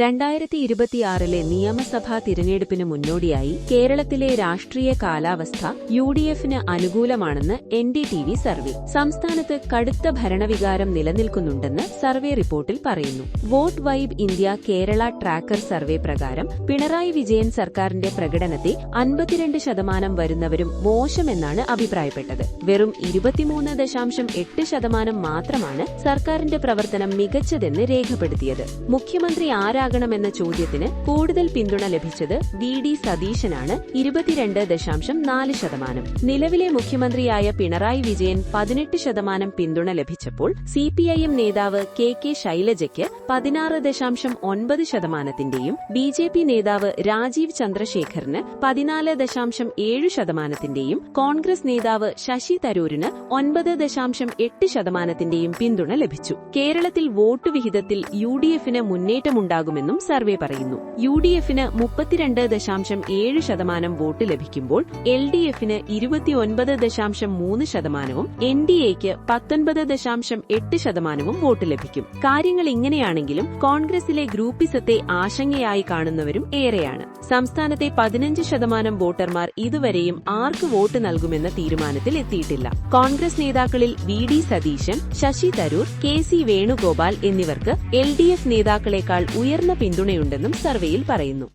രണ്ടായിരത്തി ഇരുപത്തിയാറിലെ നിയമസഭാ തിരഞ്ഞെടുപ്പിന് മുന്നോടിയായി കേരളത്തിലെ രാഷ്ട്രീയ കാലാവസ്ഥ യു ഡി എഫിന് അനുകൂലമാണെന്ന് N D T V survey. സംസ്ഥാനത്ത് കടുത്ത ഭരണവികാരം നിലനിൽക്കുന്നുണ്ടെന്ന് സർവേ റിപ്പോർട്ടിൽ പറയുന്നു. Vote vibe India Kerala tracker survey പ്രകാരം പിണറായി വിജയൻ സർക്കാരിന്റെ പ്രകടനത്തെ അൻപത്തിരണ്ട് ശതമാനം വരുന്നവരും മോശമെന്നാണ് അഭിപ്രായപ്പെട്ടത്. വെറും ഇരുപത്തിമൂന്ന് ദശാംശം എട്ട് ശതമാനം മാത്രമാണ് സർക്കാരിന്റെ പ്രവർത്തനം മികച്ചതെന്ന് രേഖപ്പെടുത്തിയത്. മുഖ്യമന്ത്രി ആരാകണമെന്ന ചോദ്യത്തിന് കൂടുതൽ പിന്തുണ ലഭിച്ചത് വി ഡി സതീശനാണ്. ഇരുപത്തിരണ്ട് ദശാംശം നാല് ശതമാനം. നിലവിലെ മുഖ്യമന്ത്രിയായ പിണറായി വിജയൻ പതിനെട്ട് ശതമാനം പിന്തുണ ലഭിച്ചപ്പോൾ സി പി ഐ എം നേതാവ് കെ കെ ശൈലജയ്ക്ക് പതിനാറ് ദശാംശം ഒൻപത് ശതമാനത്തിന്റെയും ബി ജെ പി നേതാവ് രാജീവ് ചന്ദ്രശേഖറിന് പതിനാല് ദശാംശം ഏഴ് ശതമാനത്തിന്റെയും കോൺഗ്രസ് നേതാവ് ശശി തരൂരിന് ഒൻപത് ദശാംശം എട്ട് ശതമാനത്തിന്റെയും പിന്തുണ ലഭിച്ചു. കേരളത്തിൽ വോട്ട് വിഹിതത്തിൽ യു ഡി എഫിന് മുന്നേറ്റമുണ്ടാകുമെന്നും സർവേ പറയുന്നു. യു ഡി എഫിന് മുപ്പത്തിരണ്ട് ദശാംശം ഏഴ് ശതമാനം വോട്ട് ലഭിക്കുമ്പോൾ എൽ ഡി എഫിന് ഇരുപത്തിയൊൻപത് ദശാംശം മൂന്ന് ശതമാനവും എൻ ഡി എക്ക് പത്തൊൻപത് ദശാംശം എട്ട് ശതമാനവും വോട്ട് ലഭിക്കും. കാര്യങ്ങൾ ഇങ്ങനെയാണെങ്കിലും കോൺഗ്രസിലെ ഗ്രൂപ്പിസത്തെ ആശങ്കയായി കാണുന്നവരും ഏറെയാണ്. സംസ്ഥാനത്തെ പതിനഞ്ച് ശതമാനം വോട്ടർമാർ ഇതുവരെയും ആർക്ക് വോട്ട് നൽകുമെന്ന തീരുമാനത്തിൽ എത്തിയിട്ടില്ല. കോൺഗ്രസ് നേതാക്കളിൽ V D Satheesan Shashi Tharoor K C Venugopal എന്നിവർക്ക് എൽ ഡി എഫ് നേതാക്കളെക്കാൾ ഉയർന്ന പിന്തുണയുണ്ടെന്നും സർവേയിൽ പറയുന്നു.